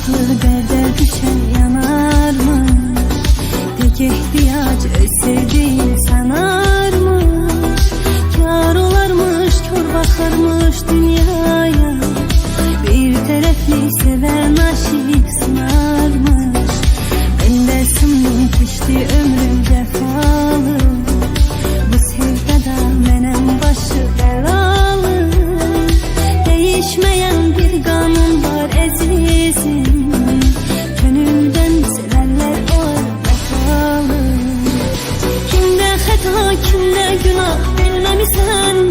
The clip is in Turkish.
Adlı derde düşen yanar mı? Tek ihtiyaç öz Geçmeyen bir gamım var ezizim Gönülden sevenler orada kalır Kimde hata kimde günah bilmem sen.